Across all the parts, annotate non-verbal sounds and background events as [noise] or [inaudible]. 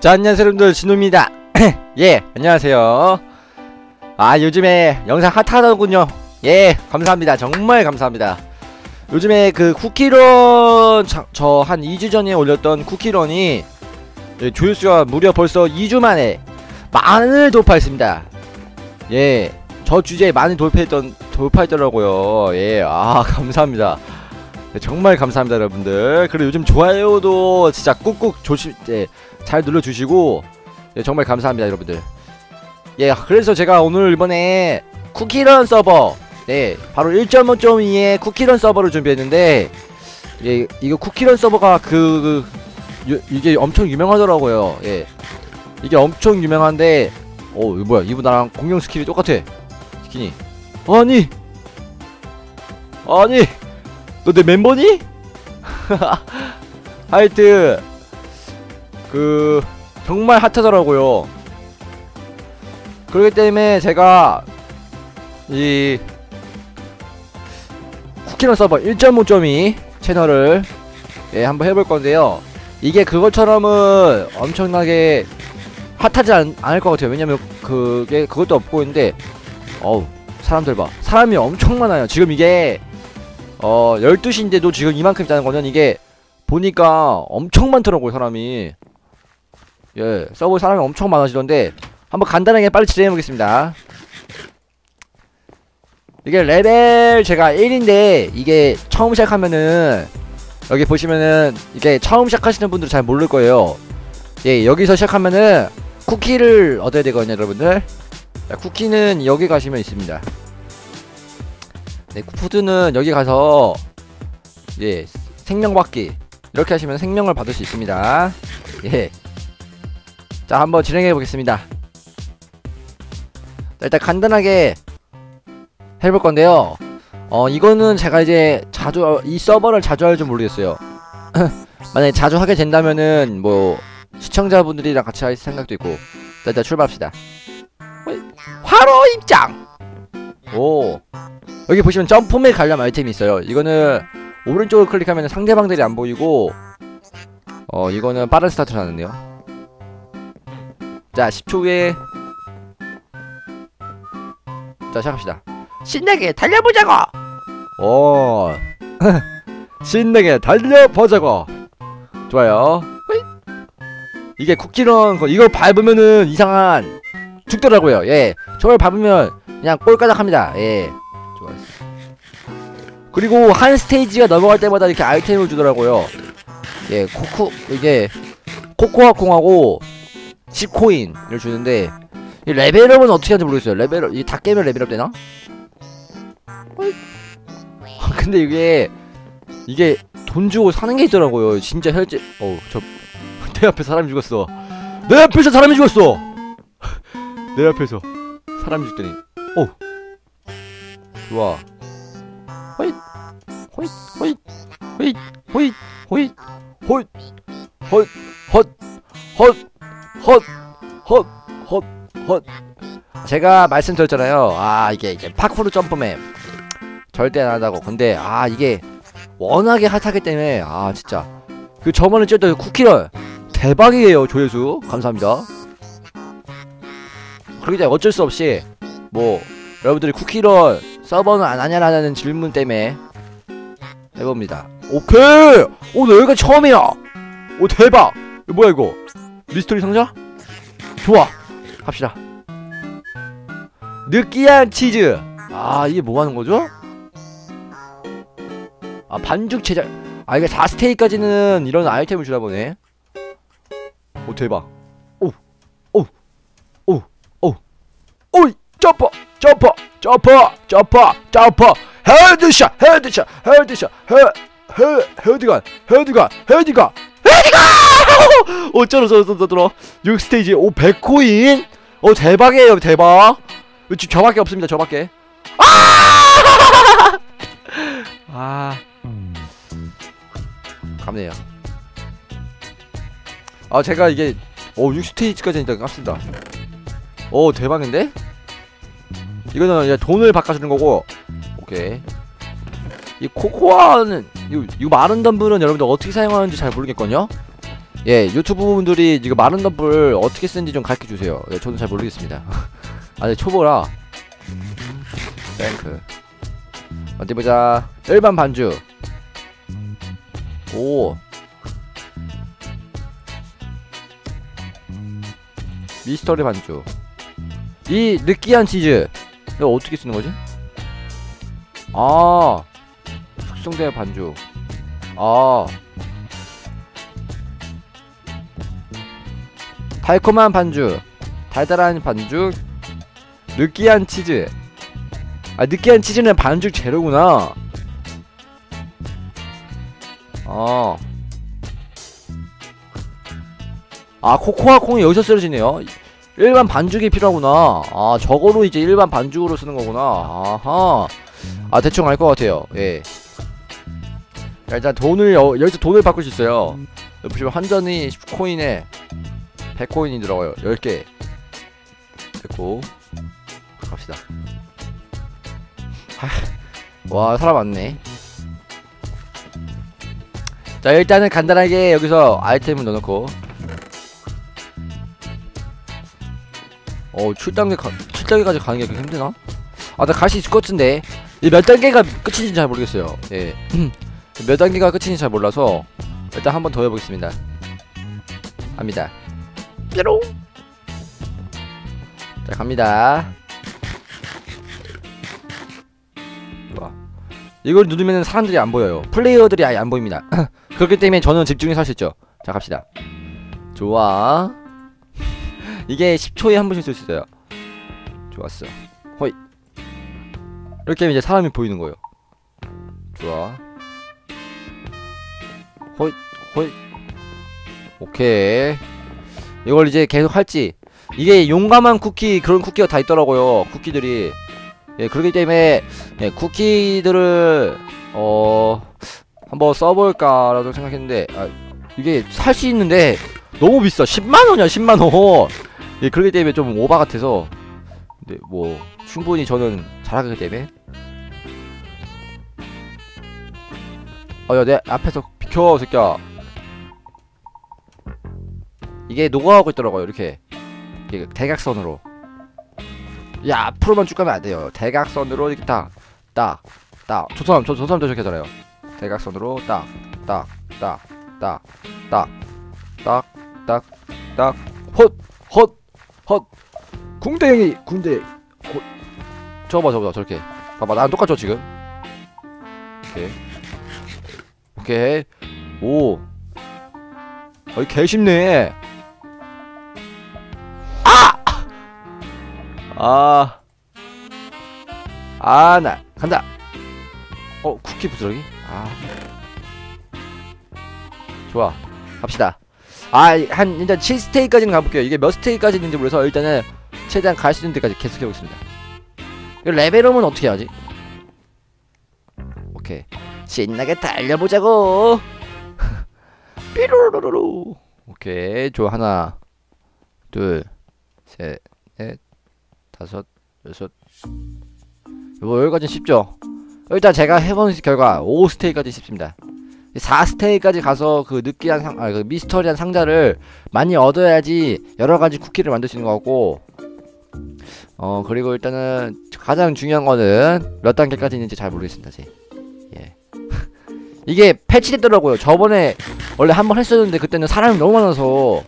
자 안녕하세요 여러분들. 진우입니다. [clears throat] 예 안녕하세요. 아 요즘에 영상 핫하더군요. 예 감사합니다. 정말 감사합니다. 요즘에 그 쿠키런 저 한 2주 전에 올렸던 쿠키런이 예, 조회수가 무려 벌써 2주 만에 만을 돌파했습니다. 예 저 주제에 많이 돌파했던 돌파했더라고요. 예 아 [laughs] 감사합니다. 네, 정말 감사합니다 여러분들. 그리고 요즘 좋아요도 진짜 꾹꾹 조심 예, 잘 눌러주시고 예, 정말 감사합니다 여러분들. 예 그래서 제가 오늘 이번에 쿠키런 서버 네 바로 1.5.2의 쿠키런 서버를 준비했는데 예 이거 쿠키런 서버가 그, 그 유, 이게 엄청 유명하더라고요. 예. 이게 엄청 유명한데 어 뭐야? 이분 나랑 공룡 스킬이 똑같아. 스킨이. 아니! 아니! 너 내 멤버니? [laughs] 하여튼 그 정말 핫하더라고요. 그렇기 때문에 제가 이 쿠키런 서버 1.5.2 채널을 예 한번 해볼 건데요. 이게 그것처럼은 엄청나게 핫하지 않, 않을 것 같아요. 왜냐면 그게 그것도 없고 있는데 어우 사람들 봐. 사람이 엄청 많아요. 지금 이게 어 12시인데도 지금 이만큼 있다는 거는 이게 보니까 엄청 많더라고요 사람이 예 서버에 사람이 엄청 많아지던데 한번 간단하게 빨리 진행해보겠습니다. 이게 레벨 제가 1인데 이게 처음 시작하면은 여기 보시면은 이게 처음 시작하시는 분들은 잘 모를 거예요. 예 여기서 시작하면은 쿠키를 얻어야 되거든요 여러분들. 자, 쿠키는 여기 가시면 있습니다. 네, 푸드는 여기 가서 예 생명 받기. 이렇게 하시면 생명을 받을 수 있습니다. 예. 자 한번 진행해 보겠습니다. 일단 간단하게 해볼 건데요. 어 이거는 제가 이제 자주 이 서버를 자주 할 줄 모르겠어요. [clears throat] 만약에 자주 하게 된다면은 뭐 시청자분들이랑 같이 할 생각도 있고 자, 일단 출발합시다. 화로 입장. 오 여기 보시면 점프맨 관련 아이템이 있어요 이거는 오른쪽을 클릭하면 상대방들이 안 보이고 어 이거는 빠른 스타트를 하는데요 자 10초 후에. 자 시작합시다. 신나게 달려보자고! 오 [laughs] 신나게 달려보자고. 좋아요. 이게 쿠키런 이걸 밟으면은 이상한 죽더라고요. 예. 저걸 밟으면 그냥 꼴까닥합니다. 예. 좋았어 그리고 한 스테이지가 넘어갈 때마다 이렇게 아이템을 주더라고요. 예 코코 이게 코코아 콩하고 10코인을 주는데 이 레벨업은 어떻게 하는지 모르겠어요. 레벨업 이게 다 깨면 레벨업 되나? 근데 이게 이게 돈 주고 사는 게 있더라고요. 진짜 혈제 어우 저내 [laughs] 앞에 사람이 죽었어. 내 앞에서 사람이 죽었어! [laughs] 내 앞에서 사람이 죽더니. 오 좋아. 호잇. 호잇 호잇 호잇. 호잇 호잇 호잇 헛헛헛헛 헛. 제가 말씀드렸잖아요. 아 이게 이제 파쿠르 점프맨 절대 안 한다고. 근데 아 이게 워낙에 핫하기 때문에 아 진짜. 그 저번에 찍었던 쿠키런 대박이에요 조회수. 감사합니다. 그러기 때문에 어쩔 수 없이 뭐 여러분들이 쿠키런 서버는 안 하냐라는 질문 때문에 해봅니다. 오케이! 오늘 여기가 처음이야! 오 대박! 뭐야 이거 미스터리 상자? 좋아. 갑시다. 느끼한 치즈. 아 이게 뭐 하는 거죠? 아 반죽 제작. 아 이게 4스테이까지는 이런 아이템을 주나 보네. 오 대박. 오이 점퍼 점퍼 점퍼 점퍼 점퍼. 헤드샷 헤드샷 헤드샷. 헤헤 헤드건 헤드건 헤드건 [laughs] 쩔어 쩔어 쩔어 6스테이지. 오 100코인? 오 대박이에요 대박. 저밖에 없습니다 저밖에. 아! [laughs] 아. 감네요. 아 제가 이게 오 6스테이지까지 일단 깠습니다. 오 대박인데? 이거는 이제 돈을 바꿔주는 거고. 오케이. 이 코코아는 이거, 이거 마른 덤블은 여러분들 어떻게 사용하는지 잘 모르겠거든요. 예 유튜브 분들이 이거 마른 덤불 어떻게 쓰는지 좀 가르쳐 주세요. 예 저는 잘 모르겠습니다. [laughs] 아니 초보라. 뱅크. 어디 보자. 일반 반주. 오. 미스터리 반주. 이 느끼한 치즈. 이거 어떻게 쓰는 거지? 아 숙성된 반주. 아. 달콤한 반주. 달달한 반죽 느끼한 치즈. 아 느끼한 치즈는 반죽 재료구나. 어. 아 코코아 콩이 여기서 쓰여지네요. 일반 반죽이 필요하구나. 아 저거로 이제 일반 반죽으로 쓰는 거구나. 아하. 아 대충 알 것 같아요. 예 자, 일단 돈을 여, 여기서 돈을 바꿀 수 있어요. 여기 보시면 한전이 10코인에 100코인이 들어가요. 10개. 됐고 갑시다. 하, 와 사람 많네. 자 일단은 간단하게 여기서 아이템을 넣어놓고. 어 7단계 가, 7단계까지 가는 게 그렇게 힘드나? 아 나 갈 수 있을 것 같은데. 이 몇 단계가 끝인지 잘 모르겠어요. 예. [clears throat] 몇 단계가 끝인지 잘 몰라서 일단 한 번 더 해보겠습니다. 갑니다. 뾰롱! 자 갑니다. 좋아. 이걸 누르면 사람들이 안 보여요. 플레이어들이 아예 안 보입니다. [laughs] 그렇기 때문에 저는 집중해서 할 수 있죠. 자 갑시다. 좋아. 이게 10초에 한 번씩 쓸 수 있어요. 좋았어. 호이. 이렇게 하면 이제 사람이 보이는 거예요. 좋아 호이 호이 오케이. 이걸 이제 계속 할지. 이게 용감한 쿠키 그런 쿠키가 다 있더라고요 쿠키들이. 예 그렇기 때문에 예, 쿠키들을 어 한번 써볼까라도 생각했는데 아, 이게 살 수 있는데 너무 비싸. 10만원이야 10만원. 예 그렇기 때문에 좀 오바 같아서. 근데 뭐 충분히 저는 잘하기 때문에. 어야 내 앞에서 비켜 새끼야. 이게 녹아가고 있더라고요 이렇게. 이게 대각선으로. 야 앞으로만 쭉 가면 안 돼요. 대각선으로 이렇게 딱딱딱. 저 사람 저, 저 사람도 저렇게 하잖아요. 대각선으로 딱 딱 딱 딱 딱 딱딱헛헛헛. 궁대행이 군대. 호... 저거 봐 저거 봐 저렇게. 봐봐 나랑 똑같죠 지금? 오케이. 오케이 오 어이 개쉽네 아! 아, 나 간다. 어, 쿠키 부스러기? 아. 좋아. 갑시다. 아, 한 일단 7스테이까지는 가볼게요. 이게 몇 스테이까지 있는지 몰라서 일단은 최대한 갈 수 있는 데까지 계속 해보겠습니다. 레벨업은 어떻게 하지? 오케이. 신나게 달려보자고. 삐로로로로. 오케이. 좋아. 하나, 둘, 셋, 넷, 다섯, 여섯. 뭐 여기까지 쉽죠? 일단 제가 해본 결과 5스테이까지 쉽습니다. 4스테이까지 가서 그 느끼한 상, 아, 그 미스터리한 상자를 많이 얻어야지 여러가지 쿠키를 만들 수 있는 거 같고 어 그리고 일단은 가장 중요한 거는 몇 단계까지 있는지 잘 모르겠습니다 제. 예. 이게 패치됐더라고요. 저번에 원래 한 번 했었는데 그때는 사람이 너무 많아서.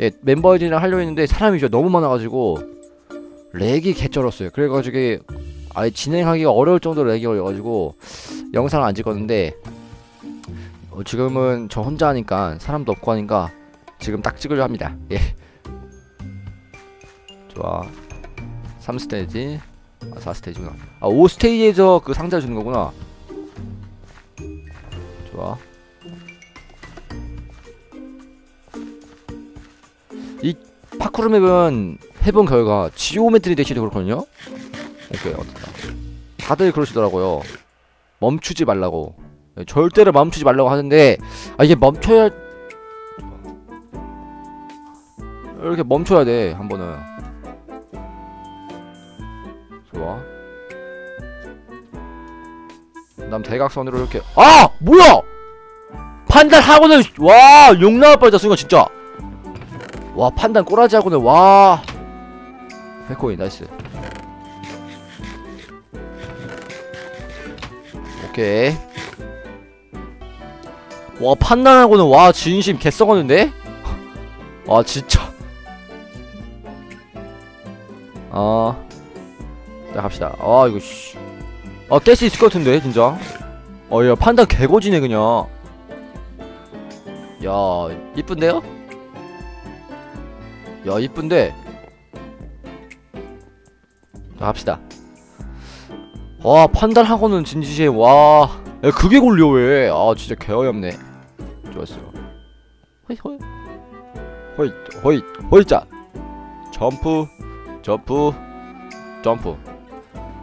예, 멤버들이랑 하려고 했는데 사람이 너무 많아가지고 렉이 개쩔었어요. 그래가지고 아예 진행하기가 어려울 정도로 렉이 걸려가지고 영상을 안 찍었는데 어, 지금은 저 혼자 하니까 사람도 없고 하니까 지금 딱 찍으려 합니다. 예. 좋아. 3스테이지. 아 4스테이지구나. 아 5스테이지에서 그 상자 주는 거구나 좋아 이 파쿠르 맵은 해본 결과 지오메트리 대시도 그렇거든요? 오케이 어떻다. 다들 그러시더라고요. 멈추지 말라고. 네, 절대로 멈추지 말라고 하는데 아 이게 멈춰야 이렇게 멈춰야 돼 한 번은. 좋아. 그 다음 대각선으로 이렇게 아! 뭐야! 판단 하고는 와욕 나올 뻔했다 순간 진짜. 와 판단 꼬라지 하고는 와. 백코인 나이스. 오케이. 와 판단하고는 와 진심 개썩었는데? 와 진짜. 어. 자 갑시다. 아 이거 씨. 아깰 수 있을 것 같은데 진짜. 어야 판단 개고지네 그냥 야 이쁜데요? 야 이쁜데? 자 갑시다. 와 판단하고는 진지해. 와 야, 그게 걸려 왜아 진짜 개어이없네. 좋았어. 허이 허이 허이 허이 허이자. 점프 점프 점프.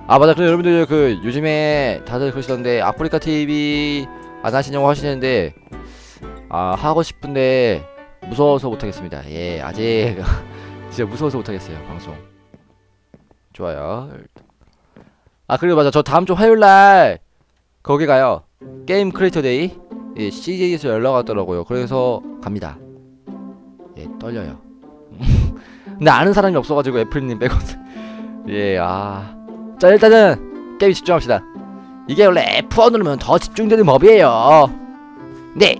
아 맞아. 그래 여러분들 그 요즘에 다들 그러시던데 아프리카 TV 안 하시냐고 하시는데 아 하고 싶은데 무서워서 못하겠습니다. 예 아직 [laughs] 진짜 무서워서 못하겠어요 방송. 좋아요. 아 그리고 맞아. 저 다음 주 화요일날 거기 가요. 게임 크리에이터 데이. 예, CJ에서 연락 왔더라고요. 그래서 갑니다. 예 떨려요. [laughs] 근데 아는 사람이 없어가지고 애플님 빼고는. [laughs] 예아. 자 일단은 게임 집중합시다. 이게 원래 F1 누르면 더 집중되는 법이에요. 네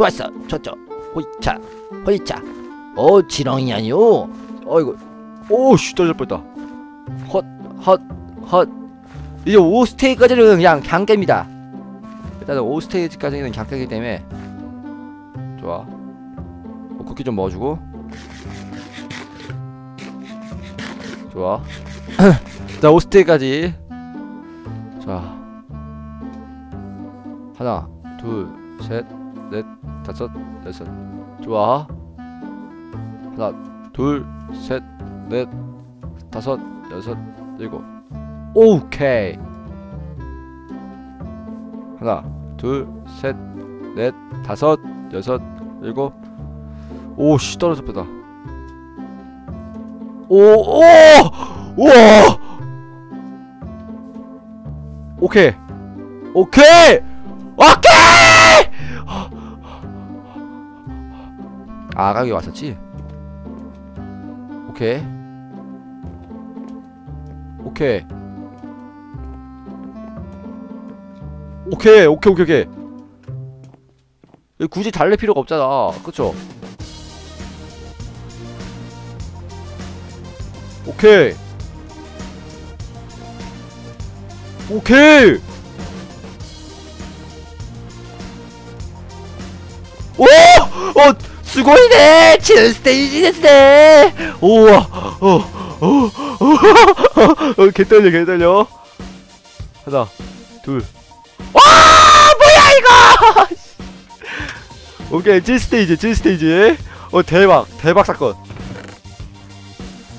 좋았어. 좋죠. 호이차 호이차. 오 지렁이 아니요 어이구. 오씨 떨어질 뻔했다. 헛헛헛. 이제 5스테이지까지는 그냥 그냥 깹니다. 일단은 5스테이지까지는 그냥 깨기 때문에. 좋아. 어, 쿠키 좀 먹어주고. 좋아. [clears throat] 자 5스테이지까지. 자. 하나 둘셋 넷 다섯 여섯. 좋아. 하나 둘 셋 넷 다섯 여섯 일곱. 오케이. 하나 둘 셋 넷 다섯 여섯 일곱. 오씨 떨어져 뺐다. 오오! 우와! 오케이. 오케이! 오케이 아 가게 왔었지? 오케이. 오케이. 오케이 오케이 오케이 오케이. 굳이 달릴 필요가 없잖아. 그쵸? 오케이. 오케이 어! 수고이네! 치는 스테이지 됐네! 우와! 어! 어! 어! 어! 개 떨려 개 떨려 하나 둘 와! 뭐야 이거! [laughs] 오케이 7스테이지 7스테이지 어 대박 대박 사건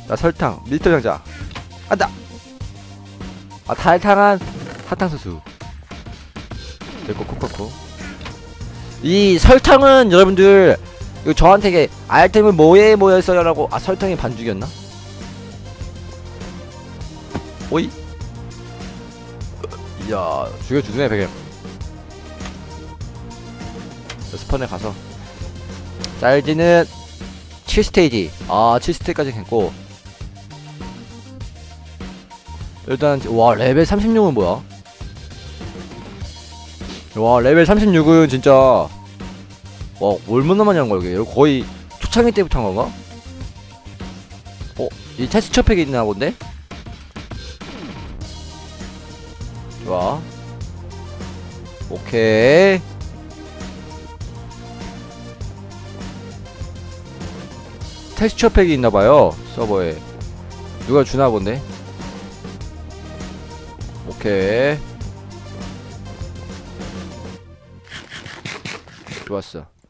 자 설탕 미스터 장자 간다 아 탈탕한 사탕수수 됐고 콕콕콕 이 설탕은 여러분들 이거 저한테 아이템은 뭐에 뭐였어요 라고 아 설탕이 반죽이었나? 오이? 이야 죽여주네 베개. 스펀에 가서. 자 이제는 7스테이지. 아 7스테이지까지 했고. 일단 와 레벨 36은 뭐야? 와 레벨 36은 진짜 와 얼마나 많이 한 거야 이게 거의 초창기 때부터 한 건가? 어? 이 테스처 팩이 있나 본데? 좋아 오케이 텍스처 팩이 있나봐요 서버에 누가 주나 본데 오케이 좋았어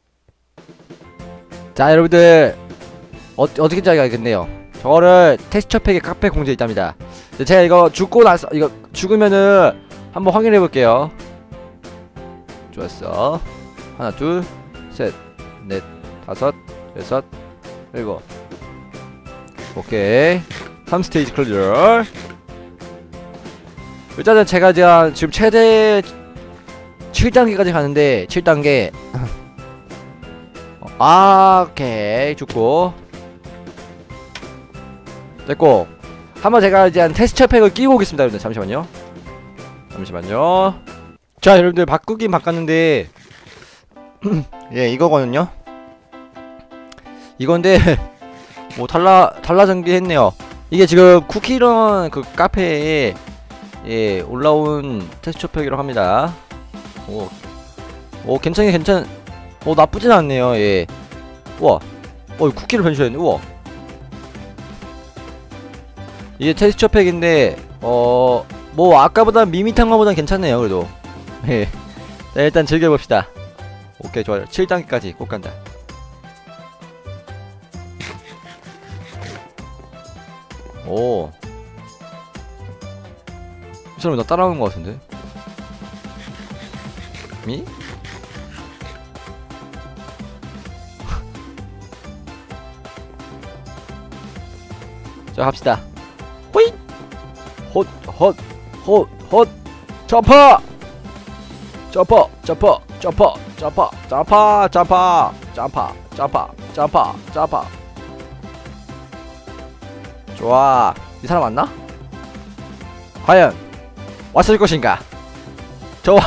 자 여러분들 어, 어떻게 짜야겠네요? 저거를 텍스처 팩에 카페 공지에 있답니다. 제가 이거 죽고 나서 이거 죽으면은 한번 확인해 볼게요. 좋았어. 하나 둘셋넷 다섯 여섯 일곱. 오케이. 3스테이지 클리어. 일단은 제가 지금 최대 7단계까지 가는데 7단계 아 오케이. 죽고. 됐고. 한번 제가 이제 한 테스처 팩을 끼고 오겠습니다 여러분들. 잠시만요. 잠시만요. 자 여러분들. 바꾸긴 바꿨는데. [clears throat] 예 이거거든요. 이건데 [laughs] 뭐 달라 달라진 게 했네요. 이게 지금 쿠키런 그 카페에 예 올라온 테스처 팩이라고 합니다. 오, 오 괜찮게 괜찮 오 나쁘진 않네요. 예. 우와. 어 쿠키를 변신했네. 우와. 이게 테스처 팩인데 어 뭐 아까보다 밋밋한 거보단 괜찮네요 그래도. [laughs] 예. 자, 일단 즐겨봅시다. 오케이 좋아요. 7단계까지 꼭 간다. 오. 이 사람 나 따라오는 것 같은데? 미? 자 갑시다. 호잇! 헛헛 헛헛. 점퍼! 점퍼 점퍼 점퍼 점퍼 점퍼 점퍼 점퍼 점퍼 점퍼 점퍼. 좋아. 이 사람 왔나? 과연 왔을 것인가? 저와.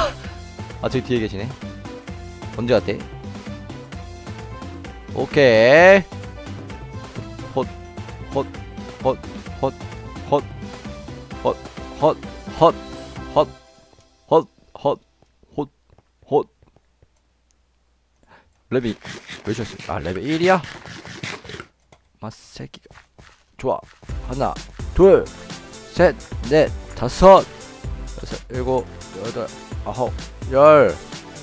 아 저기 뒤에 계시네. 언제 왔대? 오케이. 헛헛 헛 헛 헛 헛 헛 헛 헛 헛 헛 헛 레벨 몇 이었어? 아 레벨 1이야? 마새끼가 좋아 하나 둘 셋 넷 다섯 여섯 일곱 여덟 아홉 열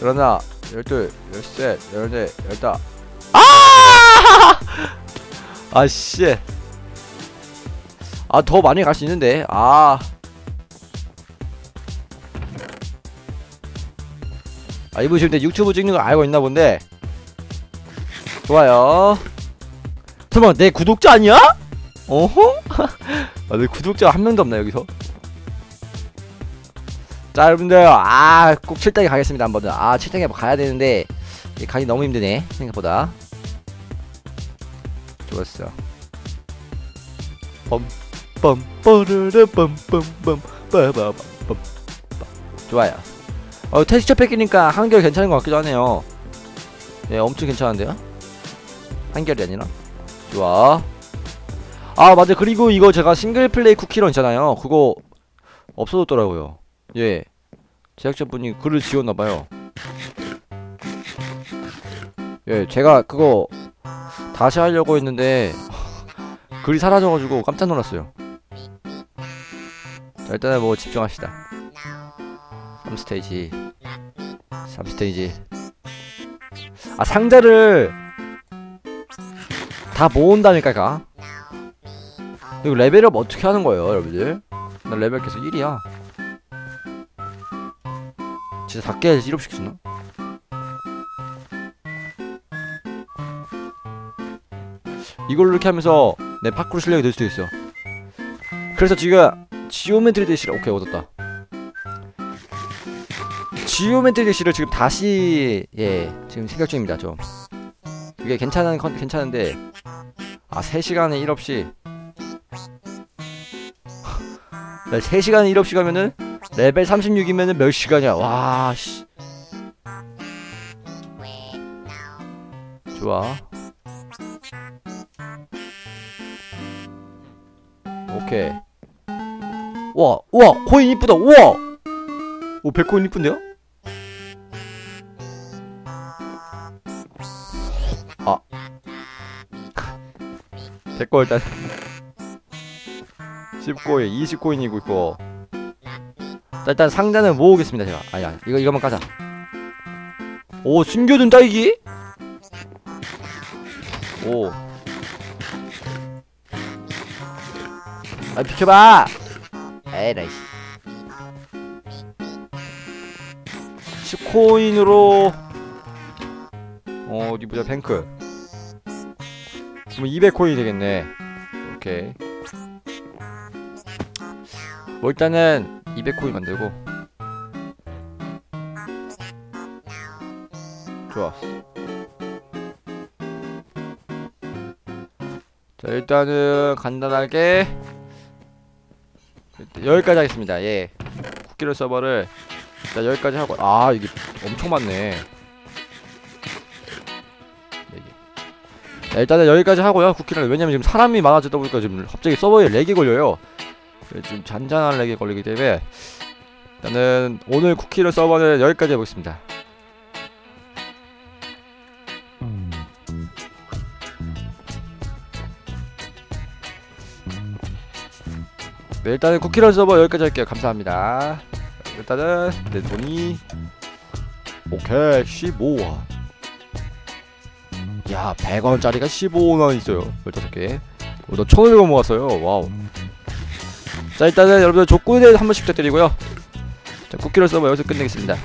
열하나 열둘 열셋 열넷 열다 아! 아씨 아 더 많이 갈 수 있는데 아 아, 이분 지금 내 유튜브 찍는 거 알고 있나 본데. 좋아요. 설마 내 구독자 아니야? 어허? [laughs] 아, 내 구독자 한 명도 없나 여기서? 자 여러분들 아 꼭 7단계 가겠습니다 한번 아 7단계 가야 되는데 가기 너무 힘드네 생각보다 좋았어 뻔 뻔 뽀르르 뻔뻔뻔 빠바밤 좋아요. 어 테스처 팩이니까 한결 괜찮은 것 같기도 하네요. 예 엄청 괜찮은데요? 한결이 아니라? 좋아. 아 맞아. 그리고 이거 제가 싱글 플레이 쿠키런 있잖아요. 그거 없어졌더라고요. 예. 제작자분이 글을 지웠나봐요. 예 제가 그거 다시 하려고 했는데 [laughs] 글이 사라져가지고 깜짝 놀랐어요 자 일단은 뭐 집중합시다. 3스테이지. 3스테이지. 아 상자를 다 모은다니까 이거. 레벨업 어떻게 하는 거예요 여러분들? 나 레벨 계속 1이야. 진짜 다 깨야지 1업 시키나? 이걸로 이렇게 하면서 내 파쿠르 실력이 늘 수도 있어. 그래서 지금 지오메트리 대시를 오케이 얻었다. 지오메트리 대시를 지금 다시 예 지금 생각 중입니다 좀. 이게 괜찮은 컨 괜찮은데 아 3시간에 1업씩 3시간에 1업씩 하면은 레벨 36이면은 몇 시간이야? 와씨. 좋아. 오케이 와, 우와, 코인 이쁘다, 우와! 오, 100코인 이쁜데요? 아. [laughs] 됐고, 일단. 10코인, 20코인이고 있고. 자, 일단 상자는 모으겠습니다, 제가. 아니야, 이거, 이거만 까자. 오, 숨겨둔 딸기? 오. 아, 비켜봐! 에라이. 10코인으로 어 어디 보자 뱅크. 그럼 200코인이 되겠네. 오케이. 뭐 일단은 200코인 만들고. 좋아. 자 일단은 간단하게 여기까지 하겠습니다. 예. 쿠키런 서버를 일단 여기까지 하고. 아 이게 엄청 많네. 여기. 자, 일단은 여기까지 하고요 쿠키런 왜냐면 지금 사람이 많아지다 보니까 지금 갑자기 서버에 렉이 걸려요. 예, 지금 잔잔한 렉이 걸리기 때문에. 일단은 오늘 쿠키런 서버는 여기까지 해보겠습니다 네, 일단은 쿠키런 서버 여기까지 할게요. 감사합니다. 일단은 내 돈이 오케이 15원. 야 100원짜리가 15원 있어요. 15개. 어, 너 1,500원 모았어요. 와우. 자 일단은 여러분들 족구에 한 번씩 부탁드리고요. 자 쿠키런 서버 여기서 끝내겠습니다.